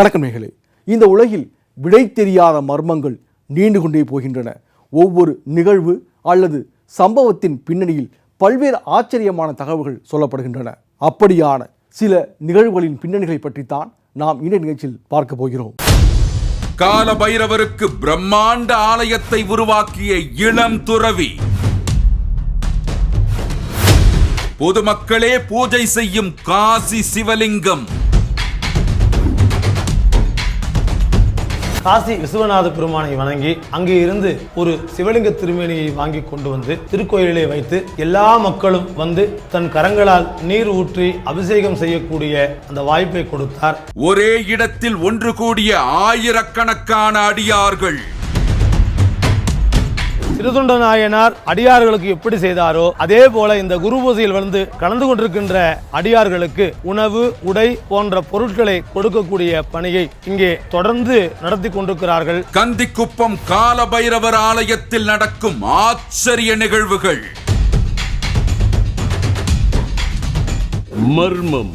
வணக்கம் இந்த உலகில் விடை தெரியாத மர்மங்கள் நீண்டு கொண்டே போகின்றன. ஒவ்வொரு நிகழ்வு அல்லது சம்பவத்தின் பின்னணியில் பல்வேறு ஆச்சரியமான தகவல்கள் சொல்லப்படுகின்றன. அப்படியான சில நிகழ்வுகளின் பின்னணிகளை பற்றித்தான் நாம் இந்த நிகழ்ச்சியில் பார்க்க போகிறோம். கால பைரவருக்கு பிரம்மாண்ட ஆலயத்தை உருவாக்கிய இளம் துறவி. பொதுமக்களே பூஜை செய்யும் காசி சிவலிங்கம். காசி விஸ்வநாத பெருமானை வணங்கி அங்கே இருந்து ஒரு சிவலிங்க திருமேனியை வாங்கி கொண்டு வந்து திருக்கோயிலே வைத்து எல்லா மக்களும் வந்து தன் கரங்களால் நீர் ஊற்றி அபிஷேகம் செய்யக்கூடிய அந்த வாய்ப்பை கொடுத்தார். ஒரே இடத்தில் ஒன்று கூடிய ஆயிரக்கணக்கான அடியார்கள். திருத்தொண்ட நாயனார் அடியார்களுக்கு எப்படி செய்தாரோ அதே போல இந்த குரு பூஜையில் வந்து கலந்து கொண்டிருக்கின்ற அடியார்களுக்கு உணவு உடை போன்ற பொருட்களை கொடுக்கக்கூடிய பணியை இங்கே தொடர்ந்து நடத்தி கொண்டிருக்கிறார்கள். கந்திக்குப்பம் கால பைரவர் ஆலயத்தில் நடக்கும் ஆச்சரிய நிகழ்வுகள். மர்மம்.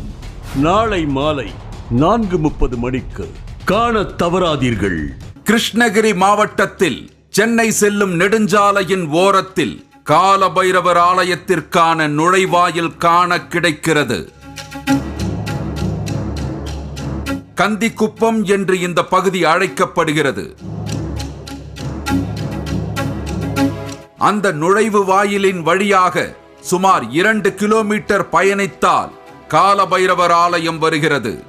நாளை மாலை நான்கு முப்பது மணிக்கு காணத் தவறாதீர்கள். கிருஷ்ணகிரி மாவட்டத்தில் சென்னை செல்லும் நெடுஞ்சாலையின் ஓரத்தில் காலபைரவர் ஆலயத்திற்கான நுழைவாயில் காண கிடைக்கிறது. கந்திக்குப்பம் என்று இந்த பகுதி அழைக்கப்படுகிறது. அந்த நுழைவு வாயிலின் வழியாக சுமார் இரண்டு கிலோமீட்டர் பயணித்தால் காலபைரவர் ஆலயம் வருகிறது.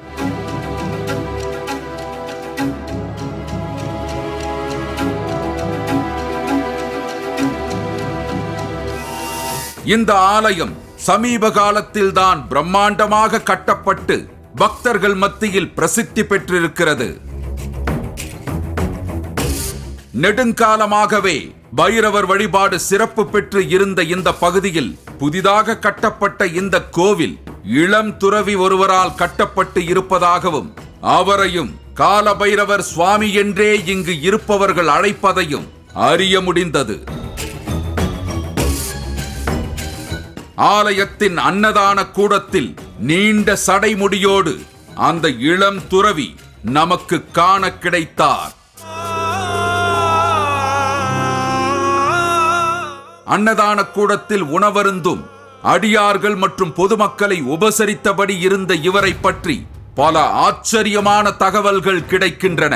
இந்த ஆலயம் சமீப காலத்தில்தான் பிரம்மாண்டமாக கட்டப்பட்டு பக்தர்கள் மத்தியில் பிரசித்தி பெற்றிருக்கிறது. நெடுங்காலமாகவே பைரவர் வழிபாடு சிறப்பு பெற்று இருந்த இந்த பகுதியில் புதிதாக கட்டப்பட்ட இந்த கோவில் இளம் துறவி ஒருவரால் கட்டப்பட்டு இருப்பதாகவும் அவரையும் கால பைரவர் சுவாமி என்றே இங்கு இருப்பவர்கள் அழைப்பதையும் அறிய முடிந்தது. ஆலயத்தின் அன்னதான கூடத்தில் நீண்ட சடைமுடியோடு அந்த இளம் துறவி நமக்கு காண கிடைத்தார். அன்னதான கூடத்தில் உணவருந்தும் அடியார்கள் மற்றும் பொதுமக்களை உபசரித்தபடி இருந்த இவரை பற்றி பல ஆச்சரியமான தகவல்கள் கிடைக்கின்றன.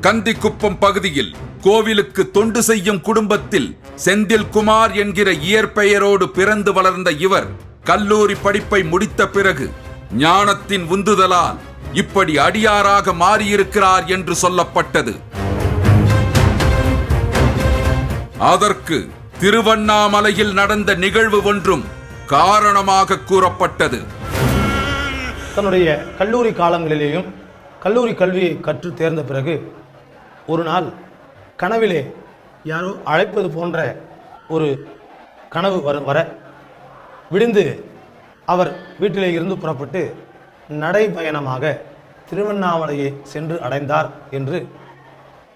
கந்திக்குப்பம் பகுதியில் கோவிலுக்கு தொண்டு செய்யும் குடும்பத்தில் செந்தில்குமார் என்கிற இயற்பெயரோடு பிறந்து வளர்ந்த இவர் கல்லூரி படிப்பை முடித்த பிறகு ஞானத்தின் உந்துதலால் இப்படி அடியாராக மாறியிருக்கிறார் என்று சொல்லப்பட்டது. அதற்கு திருவண்ணாமலையில் நடந்த நிகழ்வு ஒன்றும் காரணமாக கூறப்பட்டது. தன்னுடைய கல்லூரி காலங்களிலேயும் கல்லூரி கல்வியை கற்று தேர்ந்த பிறகு ஒரு நாள் கனவிலே யாரோ அழைப்பது போன்ற ஒரு கனவு வர வர விடிந்து அவர் வீட்டிலே இருந்து புறப்பட்டு நடைபயணமாக திருவண்ணாமலையை சென்று அடைந்தார் என்று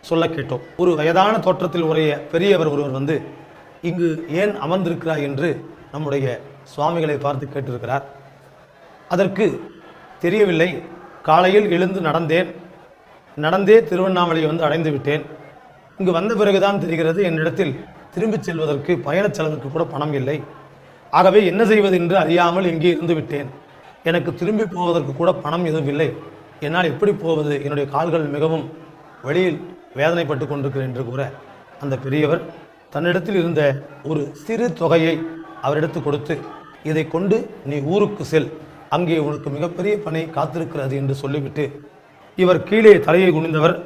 சொல்ல கேட்டோம். ஒரு வயதான தோற்றத்தில் உடைய பெரியவர் ஒருவர் வந்து இங்கு ஏன் அமர்ந்திருக்கிறார் என்று நம்முடைய சுவாமிகளை பார்த்து கேட்டிருக்கிறார். அதற்கு தெரியவில்லை. காலையில் எழுந்து நடந்தேன். நடந்தே திருவண்ணாமலையை வந்து அடைந்து விட்டேன். இங்கு வந்த பிறகுதான் தெரிகிறது என்னிடத்தில் திரும்பிச் செல்வதற்கு பயணச் செலவுக்கு கூட பணம் இல்லை. ஆகவே என்ன செய்வது என்று அறியாமல் இங்கே இருந்து விட்டேன். எனக்கு திரும்பி போவதற்கு கூட பணம் எதுவும் இல்லை. என்னால் எப்படி போவது? என்னுடைய கால்கள் மிகவும் வழியில் வேதனைப்பட்டு கொண்டிருக்கிறேன் என்று கூற அந்த பெரியவர் தன்னிடத்தில் இருந்த ஒரு சிறு தொகையை அவரிடத்து கொடுத்து இதை கொண்டு நீ ஊருக்கு செல். அங்கே உனக்கு மிகப்பெரிய பணி காத்திருக்கிறது என்று சொல்லிவிட்டு இவர் கீழே தலையை குனிந்தவர்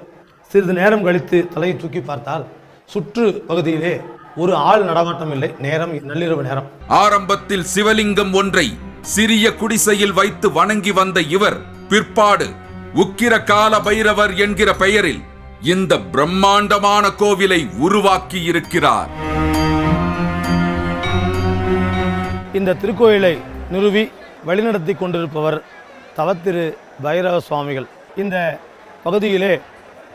சிறிது நேரம் கழித்து தலையை தூக்கி பார்த்தால் சுற்று பகுதியிலே ஒரு ஆள் நடமாட்டம் இல்லை. நேரம் நள்ளிரவு நேரம். ஆரம்பத்தில் சிவலிங்கம் ஒன்றை சிறிய குடிசையில் வைத்து வணங்கி வந்த இவர் பிற்பாடு உக்கிர கால பைரவர் என்கிற பெயரில் இந்த பிரம்மாண்டமான கோவிலை உருவாக்கி இருக்கிறார் இந்த திருக்கோயிலை நிறுவி வழிநடத்தி கொண்டிருப்பவர் தவத்திரு பைரவ சுவாமிகள். இந்த பகுதியிலே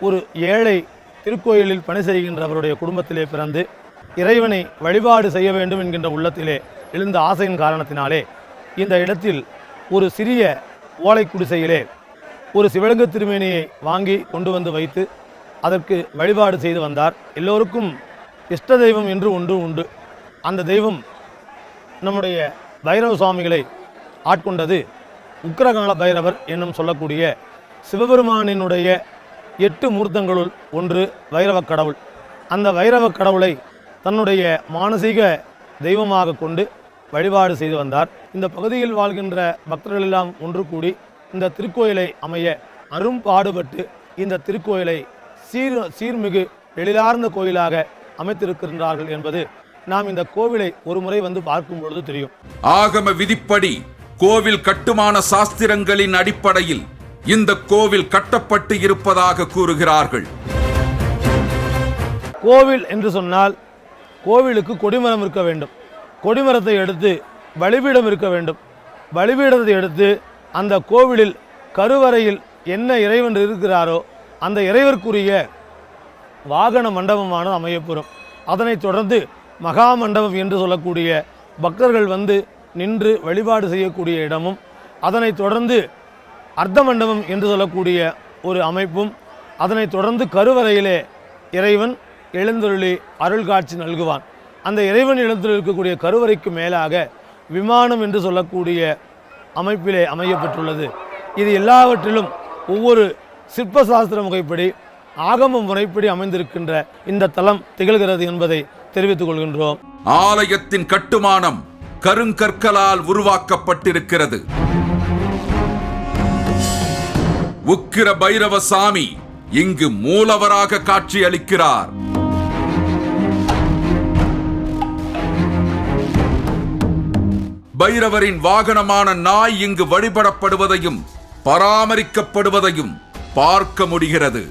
ஒரு ஏழை திருக்கோயிலில் பணி செய்கின்றவருடைய குடும்பத்திலே பிறந்து இறைவனை வழிபாடு செய்ய வேண்டும் என்கின்ற உள்ளத்திலே எழுந்த ஆசையின் காரணத்தினாலே இந்த இடத்தில் ஒரு சிறிய ஓலை குடிசையிலே ஒரு சிவலங்கு திருமேனியை வாங்கி கொண்டு வந்து வைத்து அதற்கு வழிபாடு செய்து வந்தார். எல்லோருக்கும் இஷ்ட தெய்வம் என்று ஒன்று உண்டு. அந்த தெய்வம் நம்முடைய பைரவ சுவாமிகளை ஆட்கொண்டது உக்ரகால பைரவர் என்னும் சொல்லக்கூடிய சிவபெருமானினுடைய எட்டு மூர்த்தங்களுள் ஒன்று வைரவக் கடவுள். அந்த வைரவக் கடவுளை தன்னுடைய மானசீக தெய்வமாக கொண்டு வழிபாடு செய்து வந்தார். இந்த பகுதியில் வாழ்கின்ற பக்தர்கள் எல்லாம் ஒன்று கூடி இந்த திருக்கோயிலை அமைய அரும்பாடுபட்டு இந்த திருக்கோயிலை சீர் சீர்மிகு எழிலார்ந்த கோயிலாக அமைத்திருக்கின்றார்கள் என்பது நாம் இந்த கோவிலை ஒரு முறை வந்து பார்க்கும் பொழுது தெரியும். ஆகம விதிப்படி கோவில் கட்டுமான சாஸ்திரங்களின் அடிப்படையில் இந்த கோவில் கட்டப்பட்டு இருப்பதாக கூறுகிறார்கள். கோவில் என்று சொன்னால் கோவிலுக்கு கொடிமரம் இருக்க வேண்டும். கொடிமரத்தை எடுத்து வழிபீடம் இருக்க வேண்டும். வழிபீடத்தை எடுத்து அந்த கோவிலில் கருவறையில் என்ன இறைவன் இருக்கிறாரோ அந்த இறைவருக்குரிய வாகன மண்டபமானது அமையப்பெறும். அதனைத் தொடர்ந்து மகா மண்டபம் என்று சொல்லக்கூடிய பக்தர்கள் வந்து நின்று வழிபாடு செய்யக்கூடிய இடமும் அதனைத் தொடர்ந்து அர்த்த மண்டபம் என்று சொல்லக்கூடிய ஒரு அமைப்பும் அதனைத் தொடர்ந்து கருவறையிலே இறைவன் எழுந்தருளி அருள் காட்சி நல்குவான். அந்த இறைவன் எழுந்தருளி இருக்கக்கூடிய கருவறைக்கு மேலாக விமானம் என்று சொல்லக்கூடிய அமைப்பிலே அமையப்பட்டுள்ளது இது எல்லாவற்றிலும் ஒவ்வொரு சிற்ப சாஸ்திர முறைப்படி ஆகம முறைப்படி அமைந்திருக்கின்ற இந்த தலம் திகழ்கிறது என்பதை தெரிவித்துக் கொள்கின்றோம். ஆலயத்தின் கட்டுமானம் கருங்கற்களால் உருவாக்கப்பட்டிருக்கிறது. உக்கிர பைரவ சாமி இங்கு மூலவராக காட்சியளிக்கிறார் பைரவரின் வாகனமான நாய் இங்கு வழிபடப்படுவதையும் பராமரிக்கப்படுவதையும் பார்க்க முடிகிறது.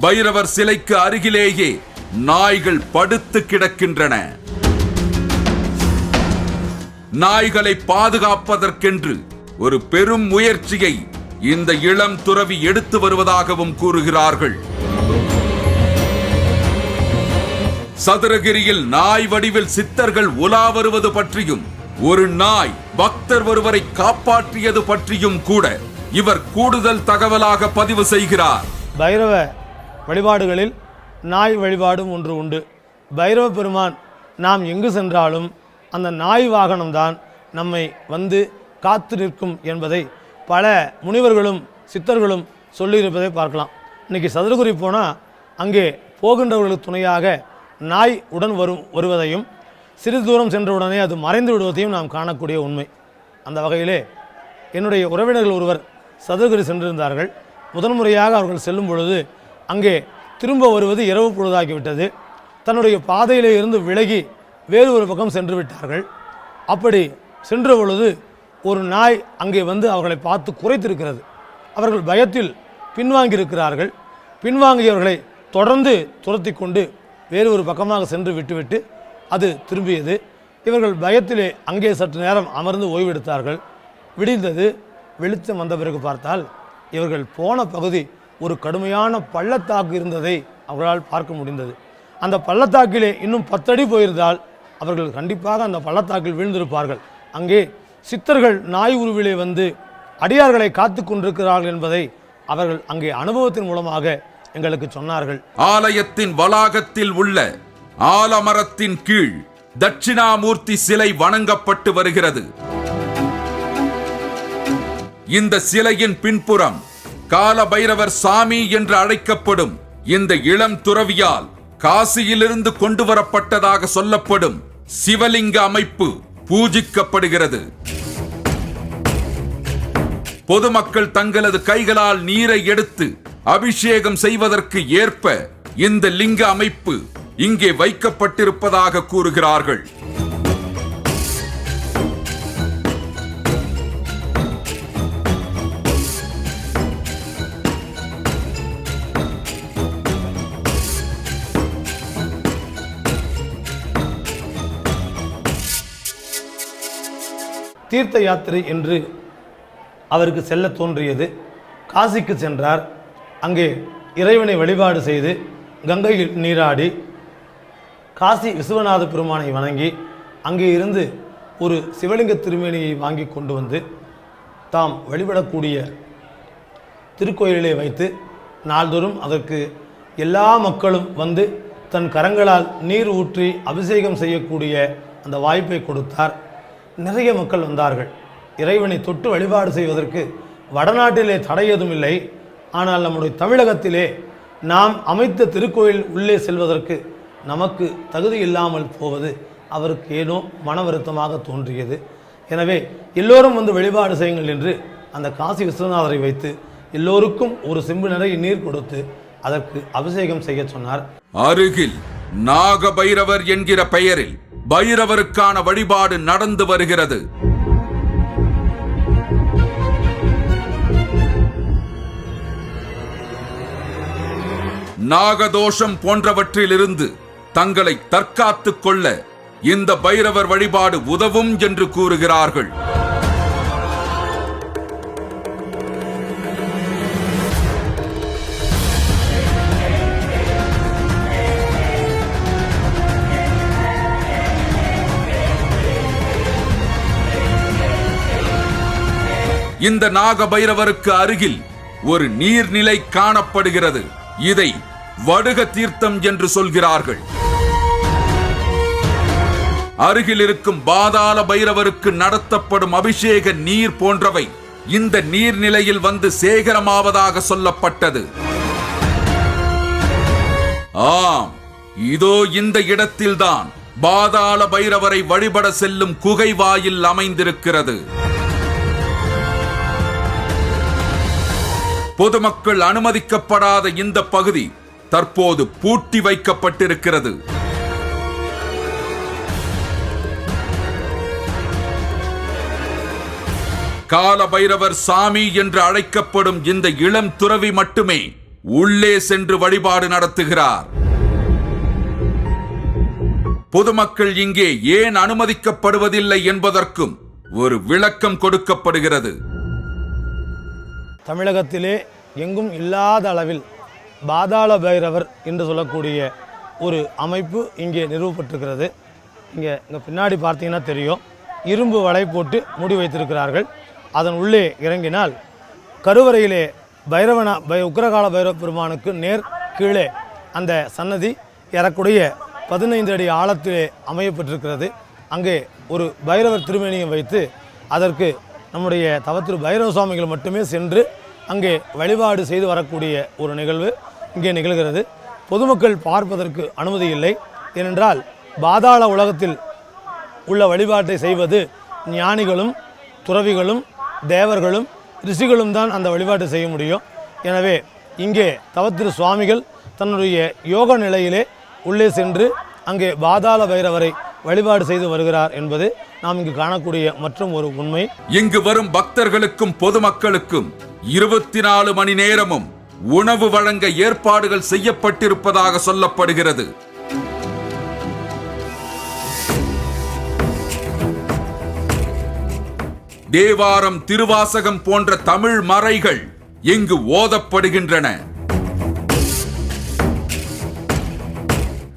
பைரவர் சிலைக்கு அருகிலேயே நாய்கள் படுத்து கிடக்கின்றன. நாய்களை பாதுகாப்பதற்கென்று ஒரு பெரும் முயற்சியை இந்த இளம் துறவி எடுத்து வருவதாகவும் கூறுகிறார்கள். சதுரகிரியில் நாய் வடிவில் சித்தர்கள் உலா வருவது பற்றியும் ஒரு நாய் பக்தர் ஒருவரை காப்பாற்றியது பற்றியும் கூட இவர் கூடுதல் தகவலாக பதிவு செய்கிறார். பைரவ வழிபாடுகளில் நாய் வழிபாடும் ஒன்று உண்டு. பைரவ பெருமான் நாம் எங்கு சென்றாலும் அந்த நாய் வாகனம்தான் நம்மை வந்து காத்து நிற்கும் என்பதை பல முனிவர்களும் சித்தர்களும் சொல்லியிருப்பதை பார்க்கலாம். இன்னைக்கு சதுரகுரி போனால் அங்கே போகின்றவர்களுக்கு துணையாக நாய் உடன் வரும் வருவதையும் சிறிது தூரம் சென்றவுடனே அது மறைந்து விடுவதையும் நாம் காணக்கூடிய உண்மை. அந்த வகையிலே என்னுடைய உறவினர்கள் ஒருவர் சதுரகிரி சென்றிருந்தார்கள். முதன் முறையாக அவர்கள் செல்லும் பொழுது அங்கே திரும்ப வருவது இரவு பொழுதாகிவிட்டது. தன்னுடைய பாதையிலே இருந்து விலகி வேறு ஒரு பக்கம் சென்று விட்டார்கள். அப்படி சென்ற பொழுது ஒரு நாய் அங்கே வந்து அவர்களை பார்த்து குறைத்திருக்கிறது. அவர்கள் பயத்தில் பின்வாங்கியிருக்கிறார்கள். பின்வாங்கியவர்களை தொடர்ந்து துரத்தி கொண்டு வேறு ஒரு பக்கமாக சென்று விட்டுவிட்டு அது திரும்பியது. இவர்கள் பயத்திலே அங்கே சற்று நேரம் அமர்ந்து ஓய்வெடுத்தார்கள். விடிந்தது. வெளிச்சம் வந்த பிறகு பார்த்தால் இவர்கள் போன பகுதி ஒரு கடுமையான பள்ளத்தாக்கு இருந்ததை அவர்களால் பார்க்க முடிந்தது. அந்த பள்ளத்தாக்கிலே இன்னும் பத்தடி போயிருந்தால் அவர்கள் கண்டிப்பாக அந்த பள்ளத்தாக்கில் வீழ்ந்திருப்பார்கள். அங்கே சித்தர்கள் நாய் உருவிலே வந்து அடியார்களை காத்து கொண்டிருக்கிறார்கள் என்பதை அவர்கள் அங்கே அனுபவத்தின் மூலமாக எங்களுக்கு சொன்னார்கள். ஆலயத்தின் வளாகத்தில் உள்ள ஆலமரத்தின் கீழ் தட்சிணாமூர்த்தி சிலை வணங்கப்பட்டு வருகிறது. இந்த சிலையின் பின்புறம் கால பைரவர் சாமி என்று அழைக்கப்படும் இந்த இளம் துறவியால் காசியிலிருந்து கொண்டு வரப்பட்டதாக சொல்லப்படும் சிவலிங்க அமைப்பு பூஜிக்கப்படுகிறது. பொதுமக்கள் தங்களது கைகளால் நீரை எடுத்து அபிஷேகம் செய்வதற்கு ஏற்ப இந்த லிங்க அமைப்பு இங்கே வைக்கப்பட்டிருப்பதாக கூறுகிறார்கள். தீர்த்த யாத்திரை என்று அவருக்கு செல்ல தோன்றியது. காசிக்கு சென்றார். அங்கே இறைவனை வழிபாடு செய்து கங்கையில் நீராடி காசி விஸ்வநாத பெருமானை வணங்கி அங்கே இருந்து ஒரு சிவலிங்க திருமேனியை வாங்கி கொண்டு வந்து தாம் வழிபடக்கூடிய திருக்கோயிலை வைத்து நாள்தோறும் அதற்கு எல்லா மக்களும் வந்து தன் கரங்களால் நீர் ஊற்றி அபிஷேகம் செய்யக்கூடிய அந்த வாய்ப்பை கொடுத்தார். நிறைய மக்கள் வந்தார்கள். இறைவனை தொட்டு வழிபாடு செய்வதற்கு வடநாட்டிலே தடை எதுவும் இல்லை. ஆனால் நம்முடைய தமிழகத்திலே நாம் அமைத்த திருக்கோயில் உள்ளே செல்வதற்கு நமக்கு தகுதி இல்லாமல் போவது அவருக்கு ஏனோ மன வருத்தமாக தோன்றியது. எனவே எல்லோரும் வந்து வழிபாடு செய்யுங்கள் என்று அந்த காசி விஸ்வநாதரை வைத்து எல்லோருக்கும் ஒரு செம்பு நிறைய நீர் கொடுத்து அதற்கு அபிஷேகம் செய்ய சொன்னார். அருகில் நாக பைரவர் என்கிற பெயரில் பைரவருக்கான வழிபாடு நடந்து வருகிறது. நாகதோஷம் போன்றவற்றிலிருந்து தங்களை தற்காத்துக் கொள்ள இந்த பைரவர் வழிபாடு உதவும் என்று கூறுகிறார்கள். இந்த நாக பைரவருக்கு அருகில் ஒரு நீர்நிலை காணப்படுகிறது. இதை வடுக தீர்த்தம் என்று சொல்கிறார்கள். அருகில் இருக்கும் பாதாள பைரவருக்கு நடத்தப்படும் அபிஷேக நீர் போன்றவை இந்த நீர்நிலையில் வந்து சேகரமாவதாக சொல்லப்பட்டது. ஆம் இதோ இந்த இடத்தில்தான் பாதாள பைரவரை வழிபட செல்லும் குகை வாயில் அமைந்திருக்கிறது. பொதுமக்கள் அனுமதிக்கப்படாத இந்த பகுதி தற்போது பூட்டி வைக்கப்பட்டிருக்கிறது. கால பைரவர் சாமி என்று அழைக்கப்படும் இந்த இளம் துறவி மட்டுமே உள்ளே சென்று வழிபாடு நடத்துகிறார். பொதுமக்கள் இங்கே ஏன் அனுமதிக்கப்படுவதில்லை என்பதற்கும் ஒரு விளக்கம் கொடுக்கப்படுகிறது. தமிழகத்திலே எங்கும் இல்லாத அளவில் பாதாள பைரவர் என்று சொல்லக்கூடிய ஒரு அமைப்பு இங்கே நிறுவப்பட்டிருக்கிறது. இங்கே இங்கே பின்னாடி பார்த்தீங்கன்னா தெரியும். இரும்பு வலை போட்டு மூடி வைத்திருக்கிறார்கள். அதன் உள்ளே இறங்கினால் கருவறையிலே பைரவனா பை உக்கிரகால பைரவ பெருமானுக்கு நேர் கீழே அந்த சன்னதி ஏறக்குடைய பதினைந்து அடி ஆழத்திலே அமையப்பட்டிருக்கிறது. அங்கே ஒரு பைரவர் திருமேனியை வைத்து அதற்கு நம்முடைய தவத்திரு பைரவ சுவாமிகள் மட்டுமே சென்று அங்கே வழிபாடு செய்து வரக்கூடிய ஒரு நிகழ்வு இங்கே நிகழ்கிறது. பொதுமக்கள் பார்ப்பதற்கு அனுமதி இல்லை. ஏனென்றால் பாதாள உலகத்தில் உள்ள வழிபாட்டை செய்வது ஞானிகளும் துறவிகளும் தேவர்களும் ரிஷிகளும் தான் அந்த வழிபாட்டை செய்ய முடியும். எனவே இங்கே தவத்திரு சுவாமிகள் தன்னுடைய யோக நிலையிலே உள்ளே சென்று அங்கே பாதாள பைரவரை வழிபாடு செய்து வருகிறார் என்பது நாம் இங்கு காணக்கூடிய மற்றும் ஒரு உண்மை. இங்கு வரும் பக்தர்களுக்கும் பொதுமக்களுக்கும் இருபத்தி நாலு மணி நேரமும் உணவு வழங்க ஏற்பாடுகள் செய்யப்பட்டிருப்பதாக சொல்லப்படுகிறது. தேவாரம் திருவாசகம் போன்ற தமிழ் மறைகள் இங்கு ஓதப்படுகின்றன.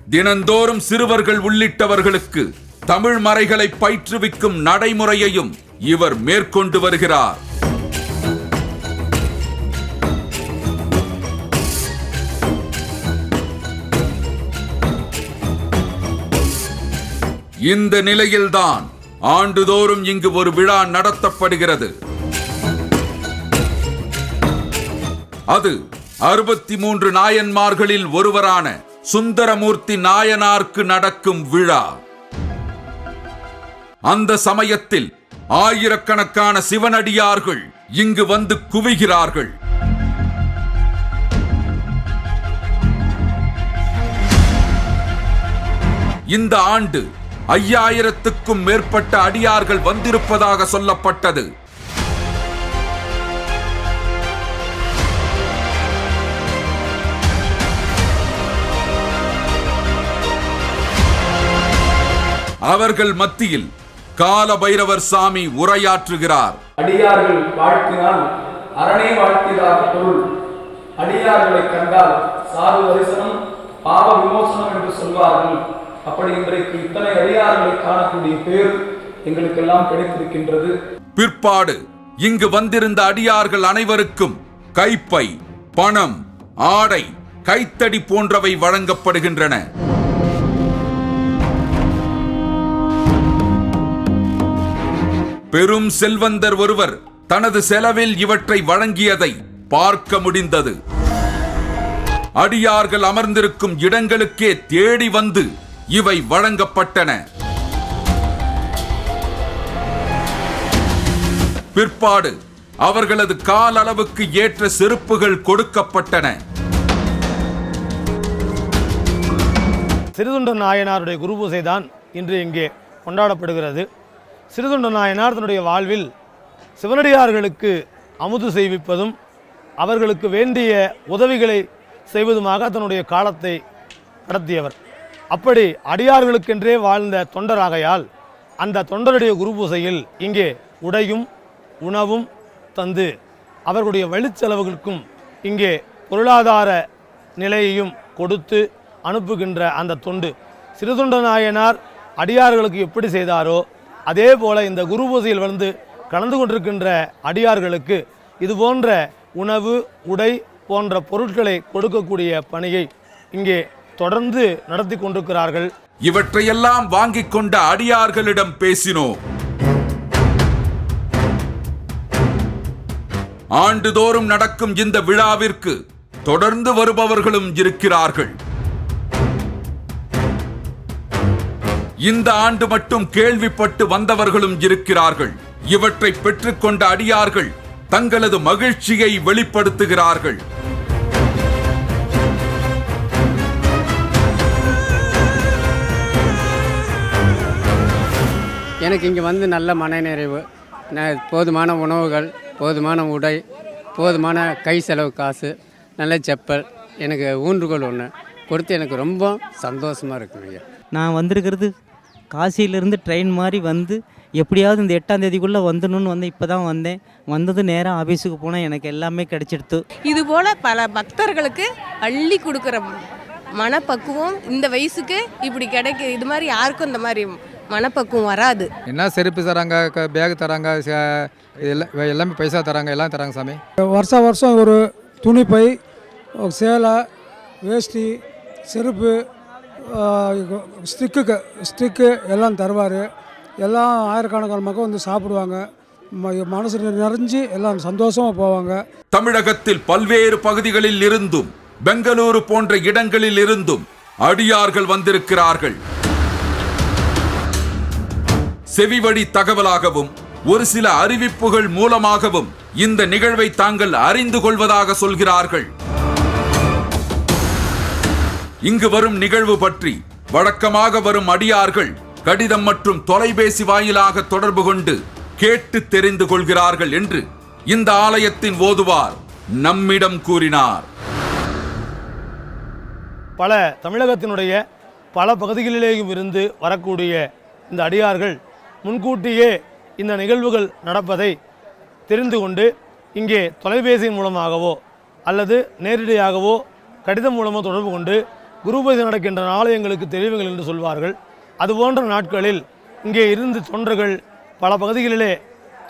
தினந்தோறும் சிறுவர்கள் உள்ளிட்டவர்களுக்கு தமிழ் மறைகளை பயிற்றுவிக்கும் நடைமுறையையும் இவர் மேற்கொண்டு வருகிறார். இந்த நிலையில்தான் ஆண்டுதோறும் இங்கு ஒரு விழா நடத்தப்படுகிறது. அது அறுபத்தி மூன்று நாயன்மார்களில் ஒருவரான சுந்தரமூர்த்தி நாயனார்க்கு நடக்கும் விழா. அந்த சமயத்தில் ஆயிரக்கணக்கான சிவனடியார்கள் இங்கு வந்து குவிகிறார்கள். இந்த ஆண்டு ஐயாயிரத்துக்கும் மேற்பட்ட அடியார்கள் வந்திருப்பதாக சொல்லப்பட்டது. அவர்கள் மத்தியில் கால பைரவர் சாமி உரையாற்றுகிறார். அடியார்கள் வாழ்த்தினால் அரணே வாழ்த்தினார் பொருள். அடியார்களை கண்டால் சாது தரிசனம் பாவ விமோசனம் என்று சொல்வார்கள். அப்படி இன்றைக்கு இத்தனை அடியார்களை காணக்கூடிய பேர் எங்களுக்கெல்லாம் கிடைத்திருக்கின்றது. பிற்பாடு இங்கு வந்திருந்த அடியார்கள் அனைவருக்கும் கைப்பை பணம் ஆடை கைத்தடி போன்றவை வழங்கப்படுகின்றன. பெரும் செல்வந்தர் ஒருவர் தனது செலவில் இவற்றை வழங்கியதை பார்க்க முடிந்தது. அடியார்கள் அமர்ந்திருக்கும் இடங்களுக்கே தேடி வந்து இவை வழங்கப்பட்டன. பிற்பாடு அவர்களது கால் அளவுக்கு ஏற்ற செருப்புகள் கொடுக்கப்பட்டன. சிறுதுண்ட நாயனாருடைய குருபூசை தான் இன்று இங்கே கொண்டாடப்படுகிறது. சிறுதுண்ட நாயனார் தன்னுடைய வாழ்வில் சிவனடியார்களுக்கு அமுது செய்விப்பதும் அவர்களுக்கு வேண்டிய உதவிகளை செய்வதுமாக தன்னுடைய காலத்தை நடத்தியவர் அப்படி அடியார்களுக்கென்றே வாழ்ந்த தொண்டராகையால் அந்த தொண்டருடைய குருபூசையில் இங்கே உடையும் உணவும் தந்து அவர்களுடைய வழிச்செலவுகளுக்கும் இங்கே பொருளாதார நிலையையும் கொடுத்து அனுப்புகின்ற அந்த தொண்டு. சிறுதொண்ட நாயனார் அடியார்களுக்கு எப்படி செய்தாரோ அதே போல இந்த குருபூசையில் வந்து கலந்து கொண்டிருக்கின்ற அடியார்களுக்கு இது போன்ற உணவு உடை போன்ற பொருட்களை கொடுக்கக்கூடிய பணியை இங்கே தொடர்ந்து நடத்தி கொண்டிருக்கிறார்கள். இவற்றையெல்லாம் வாங்கிக் கொண்ட அடியார்களிடம் பேசினோம். ஆண்டுதோறும் நடக்கும் இந்த விழாவிற்கு தொடர்ந்து வருபவர்களும் இருக்கிறார்கள். இந்த ஆண்டு மட்டும் கேள்விப்பட்டு வந்தவர்களும் இருக்கிறார்கள். இவற்றை பெற்றுக்கொண்ட அடியார்கள் தங்களது மகிழ்ச்சியை வெளிப்படுத்துகிறார்கள். எனக்கு இங்கே வந்து நல்ல மனநிறைவு. போதுமான உணவுகள் போதுமான உடை போதுமான கை செலவு காசு நல்ல செப்பல் எனக்கு ஊன்றுகோல் ஒன்று கொடுத்து எனக்கு ரொம்ப சந்தோஷமாக இருக்குங்க நான் வந்திருக்கிறது காசியிலேருந்து ட்ரெயின் மாதிரி வந்து எப்படியாவது இந்த எட்டாம் தேதிக்குள்ளே வந்துடணும்னு வந்து இப்போ தான் வந்தேன். வந்தது நேராக ஆஃபீஸுக்கு போனால் எனக்கு எல்லாமே கிடச்சிடுத்து. இது போல பல பக்தர்களுக்கு அள்ளி கொடுக்குற மனப்பக்குவம் இந்த வயசுக்கு இப்படி கிடைக்க இது மாதிரி யாருக்கும் இந்த மாதிரி மனப்பக்குவம் வராது. என்ன செருப்பு தராங்க க- பேக் தராங்க ச- எல்லாம் எல்லாமே பைசா தராங்க எல்லாம் தராங்க சாமி? வருஷம் வருஷம் ஒரு துணிப்பை ஒரு சேலை வேஷ்டி செருப்பு ஸ்டிக்கு ஸ்டிக்கு எல்லாம் தருவார். எல்லாம் ஆயிரக்கணக்கான மக்கள் வந்து சாப்பிடுவாங்க. ம- மனசு நிறைஞ்சு எல்லாம் சந்தோஷமாக போவாங்க. தமிழகத்தில் பல்வேறு பகுதிகளில் இருந்தும் பெங்களூரு போன்ற இடங்களில் இருந்தும் அடியார்கள் வந்திருக்கிறார்கள். செவிவழி தகவலாகவும் ஒரு சில அறிவிப்புகள் மூலமாகவும் இந்த நிகழ்வை தாங்கள் அறிந்து கொள்வதாக சொல்கிறார்கள். இங்கு வரும் நிகழ்வு பற்றி வழக்கமாக வரும் அடியார்கள் கடிதம் மற்றும் தொலைபேசி வாயிலாக தொடர்பு கொண்டு கேட்டு தெரிந்து கொள்கிறார்கள் என்று இந்த ஆலயத்தின் ஓதுவார் நம்மிடம் கூறினார். பல தமிழகத்தினுடைய பல பகுதிகளிலேயும் இருந்து வரக்கூடிய இந்த அடியார்கள் முன்கூட்டியே இந்த நிகழ்வுகள் நடப்பதை தெரிந்து கொண்டு இங்கே தொலைபேசியின் மூலமாகவோ அல்லது நேரடியாகவோ கடிதம் மூலமோ தொடர்பு கொண்டு குருபதி நடக்கின்ற ஆலயங்களுக்கு எங்களுக்கு என்று சொல்வார்கள். அதுபோன்ற நாட்களில் இங்கே இருந்து தொண்டர்கள் பல பகுதிகளிலே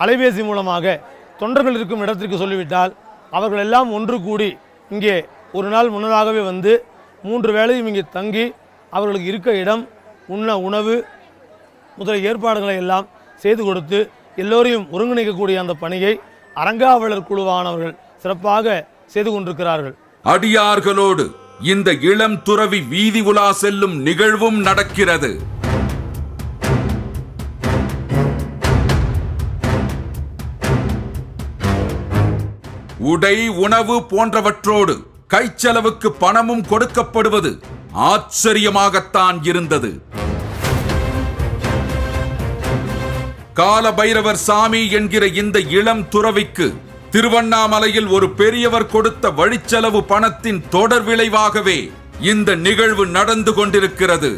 அலைபேசி மூலமாக தொண்டர்கள் இருக்கும் இடத்திற்கு சொல்லிவிட்டால் அவர்கள் எல்லாம் ஒன்று கூடி இங்கே ஒரு நாள் முன்னதாகவே வந்து மூன்று வேளையும் இங்கே தங்கி அவர்களுக்கு இருக்க இடம் உண்ண உணவு முதலிய ஏற்பாடுகளை எல்லாம் செய்து கொடுத்து எல்லோரையும் ஒருங்கிணைக்கக்கூடிய அந்த பணியை அரங்காவலர் குழுவானவர்கள் சிறப்பாக செய்து கொண்டிருக்கிறார்கள். அடியார்களோடு இந்த இளம் துறவி வீதி உலா செல்லும் நிகழ்வும் நடக்கிறது. உடை உணவு போன்றவற்றோடு கைச்செலவுக்கு பணமும் கொடுக்கப்படுவது ஆச்சரியமாகத்தான் இருந்தது. கால பைரவர் சாமி என்கிற இந்த இளம் துறவிக்கு திருவண்ணாமலையில் ஒரு பெரியவர் கொடுத்த வழிச்செலவு பணத்தின் தொடர் விளைவாகவே இந்த நிகழ்வு நடந்து கொண்டிருக்கிறது.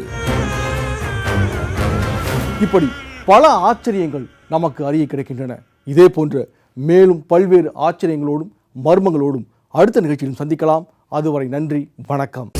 இப்படி பல ஆச்சரியங்கள் நமக்கு அறிய கிடைக்கின்றன. இதே போன்ற மேலும் பல்வேறு ஆச்சரியங்களோடும் மர்மங்களோடும் அடுத்த நிகழ்ச்சியிலும் சந்திக்கலாம். அதுவரை நன்றி வணக்கம்.